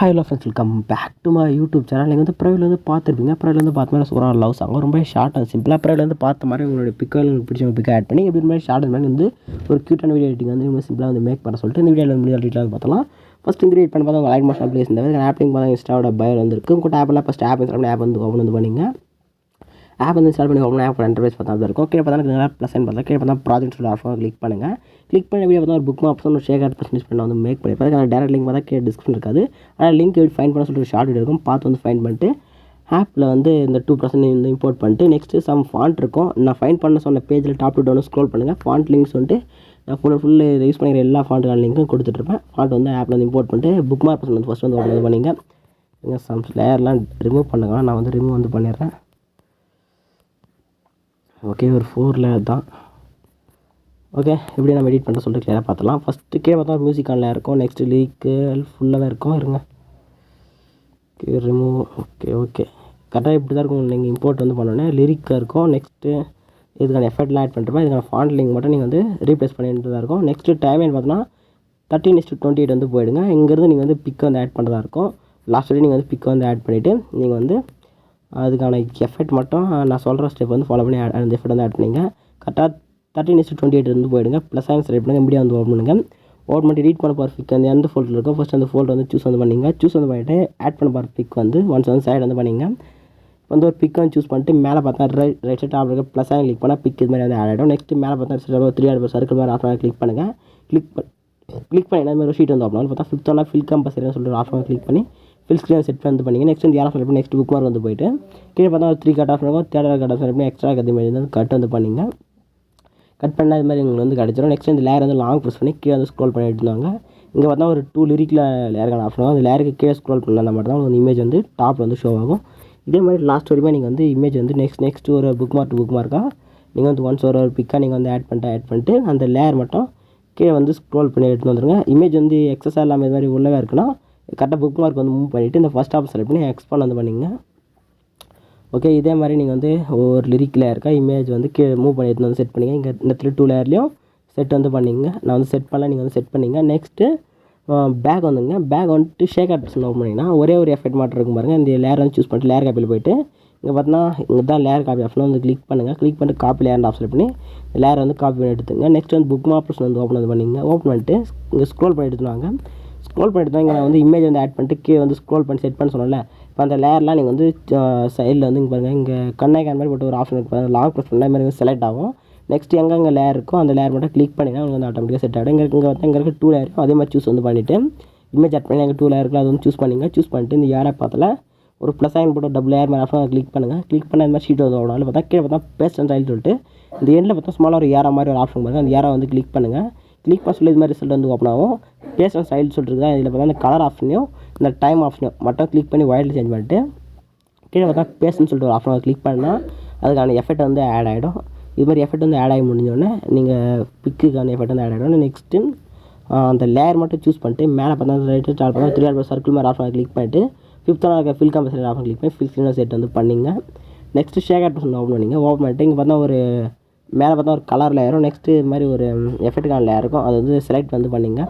Hi hello friends welcome back to my YouTube channel நீங்கள் வந்து ப்ரைவில் வந்து பார்த்துருப்பீங்க. ப்ரைவில் வந்து பார்த்த மாதிரி சூப்பராக லவ் சாங் ரொம்ப ஷார்ட் அண்ட் சிம்பிளாக ப்ரைவில் வந்து பார்த்த மாதிரி உங்களுடைய பிக்கல் பிடிச்ச பிக்கை ஆட் பண்ணி எப்படி மாதிரி ஷார்ட் அண்ட் மாதிரி வந்து ஒரு க்யூட்டான வீடியோ எடிட்டிங் வந்து சிம்பிளாக வந்து மேக் பண்ண சொல்லிட்டு இந்த வீடியோவில் வந்து முடியாது டீட்டெயில் பார்த்தலாம் ஃபஸ்ட் இன்க்ரீட் பண்ண பார்த்தா உங்கள் லைட் மோஷன் ப்ளேஸ் இந்த ஆப்பிங் பார்த்தா இன்ஸ்டாவோட பயர் வந்துருக்கு உங்கள் ஆப்பில் ஃபஸ்ட் ஆப் இன்ஸ்டால் ஆப் வந்து ஓப்பன் வந்து பண்ணிங்க. ஆப் வந்து இன்ஸ்டால் பண்ணி ஓப்பன் ஆப் இன்டர்ஃபேஸ் பார்த்தா தான் இருக்கும். கீழே பார்த்தா நல்லா ப்ளஸ் பார்த்தா கீழே பார்த்தா ப்ராஜெக்ட் சொல்லி ஆஃபர் கிளிக் பண்ணுங்கள் கிளிக் பண்ண வீடியோ பார்த்தா ஒரு புக் ஆப்ஷன் ஒரு ஷேர் ஆட் யூஸ் பண்ண வந்து மேக் பண்ணி பார்த்து டேரக்ட் லிங்க் பார்த்தா கீழே டிஸ்கிரிப்ஷன் இருக்காது. ஆனால் லிங்க் எப்படி ஃபைன் பண்ண சொல்லிட்டு ஷார்ட் வீடியோ இருக்கும். பார்த்து வந்து ஃபைன் பண்ணிட்டு ஆப்பில் வந்து இந்த டூ பர்சன்ட் வந்து இம்போர்ட் பண்ணிட்டு நெக்ஸ்ட்டு சம் ஃபாண்ட் இருக்கும். நான் ஃபைன் பண்ண சொன்ன பேஜில் டாப் டு டவுன் ஸ்க்ரோல் பண்ணுங்கள் ஃபாண்ட் லிங்க்ஸ் வந்துட்டு நான் ஃபுல் ஃபுல் யூஸ் பண்ணிக்கிற எல்லா ஃபாண்ட்டுக்கான லிங்க்கும் கொடுத்துட்ருப்பேன் ஃபாண்ட் வந்து ஆப்பில் வந்து இம்போர்ட் பண்ணிட்டு புக் மார்க் வந்து ஃபஸ்ட் வந்து ஓப்பன் பண்ணிங்க நீங்கள் சம் லேயர்லாம் ரிமூவ் பண்ணுங்க. நான் வந்து ரிமூவ் வந்து பண்ணிடுறேன். ஓகே ஒரு ஃபோர் லேயர் தான் ஓகே எப்படி நம்ம எடிட் பண்ண சொல்லிட்டு கிளியராக பார்த்துலாம் ஃபஸ்ட்டு கே பார்த்தா மியூசிக் ஆன்ல இருக்கும். நெக்ஸ்ட் லீக்கு ஃபுல்லாகவே இருக்கும். இருங்க. ஓகே ரிமூவ் ஓகே ஓகே கரெக்டாக இப்படி தான் இருக்கும். நீங்கள் இம்போர்ட் வந்து பண்ணோன்னே லிரிக்காக இருக்கும். நெக்ஸ்ட்டு இதுக்கான எஃபெக்ட்லாம் ஆட் பண்ணுறப்ப இதுக்கான ஃபாண்ட் லிங்க் மட்டும் நீங்கள் வந்து ரீப்ளேஸ் பண்ணிட்டு தான் இருக்கும் நெக்ஸ்ட்டு டைம் பார்த்தோன்னா thirteen is to twenty eight வந்து போயிடுங்க. இங்கேருந்து நீங்கள் வந்து பிக் வந்து ஆட் பண்ணுறதா இருக்கும். லாஸ்ட் வரையும் நீங்கள் வந்து பிக் வந்து ஆட் பண்ணிவிட்டு நீங்கள் வந்து அதுக்கான எஃபெக்ட் மட்டும் நான் சொல்கிற ஸ்டெப் வந்து ஃபாலோ பண்ணி அந்த எஃபெக்ட் வந்து ஆட் பண்ணிங்க கரெக்டாக தேர்ட்டின் இஸ்ட்டு டுவெண்ட்டி எயிட் வந்து போயிடுங்க. ப்ளஸ் ஆன்ஸ் செலக்ட் பண்ணுங்கள் மீடியா வந்து ஓப்பன் பண்ணுங்கள் ஓட் பண்ணி ரீட் பண்ண போகிற பிக் வந்து எந்த ஃபோல்டர் இருக்கோ ஃபஸ்ட் அந்த ஃபோல்டர் வந்து சூஸ் வந்து பண்ணிங்க. சூஸ் வந்து பண்ணிவிட்டு ஆட் பண்ண போகிற பிக் வந்து ஒன்ஸ் வந்து சைடு வந்து பண்ணிங்க. வந்து ஒரு பிக் வந்து சூஸ் பண்ணிட்டு மேலே பார்த்தா ரைட் ரைட் சைட் டாப் இருக்க ப்ளஸ் ஆகி கிளிக் பண்ணால் பிக் இது மாதிரி வந்து ஆட் ஆகிடும் நெக்ஸ்ட் மேலே பார்த்தா த்ரீ ஆட் சர்க்கிள் மாதிரி ஆஃப் கிளிக் பண்ணுங்கள் கிளிக் பண்ணி கிளிக் பண்ணி என்ன மாதிரி ஷீட் வந்து ஓப்பன் பார்த்தா ஃபிஃப்த் ஒன் ஃபில் கம்பல்சரின்னு சொல்லிட்டு ஆஃப் கிளிக் பண்ணி ஃபில் ஸ்க்ரீன் செட் வந்து பண்ணிங்க. நெக்ஸ்ட் வந்து யாரும் செலக்ட் பண்ணி நெக்ஸ்ட் புக் மார்க் வந்து போயிட்டு கீழே பார்த்தா த்ரீ கட் ஆஃப் இருக்கும். தேர்ட் கட் ஆஃப் பண்ணி எக்ஸ்ட்ரா கத்தி மாதிரி வந்து கட் வந்து பண்ணிங்க. கட் பண்ணால் இது மாதிரி உங்களுக்கு வந்து கிடச்சிரும். நெக்ஸ்ட் இந்த லேயர் வந்து லாங் ப்ரெஸ் பண்ணி கீழே வந்து ஸ்க்ரோல் பண்ணி எடுத்துவாங்க இங்கே பார்த்தா ஒரு டூ லிரிக்கில் லேயருக்கான ஆப்ஷன் அந்த லேயருக்கு கீழே ஸ்க்ரோல் பண்ணால் மட்டும் தான் உங்களுக்கு இமேஜ் வந்து டாப் வந்து ஷோ ஆகும். இதே மாதிரி லாஸ்ட் வரைக்கும் நீங்கள் வந்து இமேஜ் வந்து நெக்ஸ்ட் நெக்ஸ்ட் ஒரு புக் மார்க் புக் மார்க்காக நீங்கள் வந்து ஒன்ஸ் ஒரு ஒரு பிக்காக நீங்கள் வந்து ஆட் பண்ணிட்டு ஆட் பண்ணிட்டு அந்த லேயர் மட்டும் கீழே வந்து ஸ்க்ரோல் பண்ணி எடுத்துட்டு வந்துருங்க. இமேஜ் வந்து எக்ஸஸாக இல்லாமல் இது மாதிரி உள்ளவே இருக்குன்னா கரெக்டாக புக் மார்க் வந்து மூவ் பண்ணிவிட்டு இந்த ஃபஸ்ட் ஆப்ஷன் செலக்ட் பண்ணி எக்ஸ்பாண்ட் வந்து பண்ணிங்க ஓகே இதே மாதிரி நீங்கள் வந்து ஒவ்வொரு லிரிக் லேயருக்கா இமேஜ் வந்து கீழே மூவ் பண்ணி எடுத்து வந்து செட் பண்ணிங்க இங்கே இந்த த்ரீ டூ லேயர்லேயும் செட் வந்து பண்ணிங்க நான் வந்து செட் பண்ணல நீங்கள் வந்து செட் பண்ணிங்க நெக்ஸ்ட்டு பேக் வந்துங்க. பேக் வந்துட்டு ஷேக் ஆப்ஷன் ஓப்பன் பண்ணிங்கன்னா ஒரே ஒரு எஃபெக்ட் மட்டும் இருக்கும் பாருங்கள் இந்த லேயர் வந்து சூஸ் பண்ணிட்டு லேயர் காப்பியில் போயிட்டு இங்கே பார்த்தீங்கன்னா இங்கே தான் லேயர் காப்பி ஆப்ஷன் வந்து கிளிக் பண்ணுங்கள் கிளிக் பண்ணிட்டு காப்பி லேயர் ஆப்ஷன் பண்ணி லேயர் வந்து காப்பி பண்ணி எடுத்துங்க நெக்ஸ்ட் வந்து புக் ஆப்ஷன் வந்து ஓப்பன் வந்து பண்ணிங்க ஓப்பன் பண்ணிட்டு இங்கே ஸ்க்ரோல் பண்ணி எடுத்துனாங்க ஸ்க்ரோல் பண்ணிட்டு தான் இங்கே நான் வந்து இமேஜ் வந்து ஆட் பண்ணிட்டு கீழே வந்து ஸ்க்ரோல் பண்ணி செட் பண்ண சொன்னேன்ல. இப்போ அந்த லேயர்லாம் நீங்கள் வந்து சைடில் வந்து இங்கே பாருங்கள் இங்கே கண்ணாய் மாதிரி போட்டு ஒரு ஆப்ஷன் இருக்கு பாருங்க. லாங் ப்ரெஸ் பண்ணால் மாதிரி செலக்ட் ஆகும். நெக்ஸ்ட் எங்கெங்கே லேயர் இருக்கோ அந்த லேயர் மட்டும் கிளிக் பண்ணிங்கன்னா உங்களுக்கு வந்து ஆட்டோமேட்டிக்காக செட் ஆகிடும் இங்கே இங்கே வந்து இங்கே இருக்க டூ லேயர் அதே மாதிரி சூஸ் வந்து பண்ணிவிட்டு இமேஜ் ஆட் பண்ணி எங்கள் டூ லேயர் இருக்கோ அது வந்து சூஸ் பண்ணிங்க. சூஸ் பண்ணிட்டு இந்த ஏரை பார்த்தல ஒரு ப்ளஸ் ஆயின் போட்டு டபுள் ஏர் மாதிரி ஆப்ஷன் கிளிக் பண்ணுங்கள் கிளிக் பண்ண இந்த மாதிரி ஷீட் வந்து ஓடும். அதில் பார்த்தா கீழே பார்த்தா பேஸ்ட் அண்ட் சொல்லிட்டு இந்த எண்டில் பார்த்தா சும்மாலாக ஒரு ஏரா மாதிரி ஒரு ஆப்ஷன் பாருங்கள் அந்த ஏரை வந்து கிளிக் பண்ணுங்கள் கிளிக் பண்ண சொல்லி இது மாதிரி ரிசல்ட் வந்து ஓப்பன் ஆகும். பேசுகிற ஸ்டைல்னு ஸ்டைல் சொல்லிட்டு தான் இதில் பார்த்தா இந்த கலர் ஆப்ஷனையும் இந்த டைம் ஆப்ஷனையும் மட்டும் கிளிக் பண்ணி ஒயரில் சேஞ்ச் பண்ணிட்டு கீழே பார்த்தா பேசுன்னு சொல்லிட்டு ஒரு ஆப்ஷன் கிளிக் பண்ணால் அதுக்கான எஃபெக்ட் வந்து ஆட் ஆகிடும் இது மாதிரி எஃபெக்ட் வந்து ஆட் ஆகி முடிஞ்சோடனே நீங்கள் பிக்குக்கான எஃபெக்ட் வந்து ஆட் ஆகிடும் நெக்ஸ்ட்டு அந்த லேயர் மட்டும் சூஸ் பண்ணிட்டு மேலே பார்த்தா ரைட்டு ஸ்டார்ட் பண்ணால் த்ரீ ஆர் சர்க்கிள் மாதிரி ஆப்ஷன் கிளிக் பண்ணிட்டு ஃபிஃப்த்தாக இருக்க ஃபில் கம்பல்சரி ஆப்ஷன் கிளிக் பண்ணி ஃபில் ஸ்க்ரீன் செட் வந்து பண்ணிங்க. நெக்ஸ்ட்டு ஷேக் ஆட் ஓப்பன் பண்ணிங்க. ஓப்பன் பண்ணிட்டு இங்கே பார்த்தா ஒரு மேலே பார்த்தா ஒரு கலர் லேயரும் நெக்ஸ்ட்டு இது மாதிரி ஒரு எஃபெக்ட்டுக்கான லேயர் இருக்கும். அது வந்து செலக்ட் வந்து பண்ணிங்க.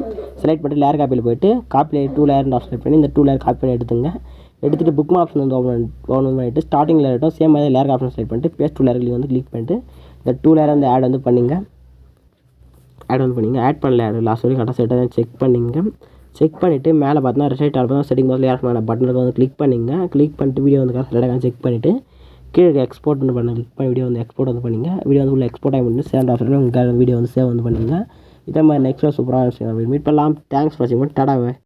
செலக்ட் பண்ணிட்டு லேயர் காப்பியில் போயிட்டு copy two layer option select பண்ணி இந்த டூ லேயர் காப்பி எடுத்துங்க. எடுத்துகிட்டு புக் ஆப்ஷன் வந்து ஓப்பன் ஓப்பன் பண்ணிட்டு ஸ்டார்டிங் லேயர்ட்டும் சேம் மாதிரி லேயர் ஆப்ஷன் செலக்ட் பண்ணிட்டு பேஸ்ட் டூ லேயர் வந்து கிளிக் பண்ணிட்டு இந்த டூ லேயர் வந்து ஆட் வந்து பண்ணிங்க. ஆட் வந்து பண்ணிங்க. ஆட் பண்ணல லாஸ்ட் வரைக்கும் கரெக்டாக செட்டாக செக் பண்ணிங்க. செக் பண்ணிவிட்டு மேலே பார்த்தோன்னா ரிசல்ட் ஆட் பண்ணால் செட்டிங் பார்த்து லேயர் பண்ண பட்டன் வந்து கிளிக் பண்ணிங்க. கிளிக் பண்ணிட்டு வீடியோ வந்து கரெக்டாக செக் பண்ணிவிட்டு கீழே எக்ஸ்போர்ட் வந்து பண்ண வீடியோ வந்து எக்ஸ்போர்ட் வந்து பண்ணிங்க. வீடியோ வந்து உள்ள எக்ஸ்போர்ட் ஆகி பண்ணி சேண்ட் ஆஃப் உங்கள் வீடியோ வந்து சேவ் வந்து பண்ணுங்கள் இதே மாதிரி நெக்ஸ்ட் சூப்பராக மீட் பண்ணலாம் தேங்க்ஸ் ஃபார் வாட்சிங் டாடாவே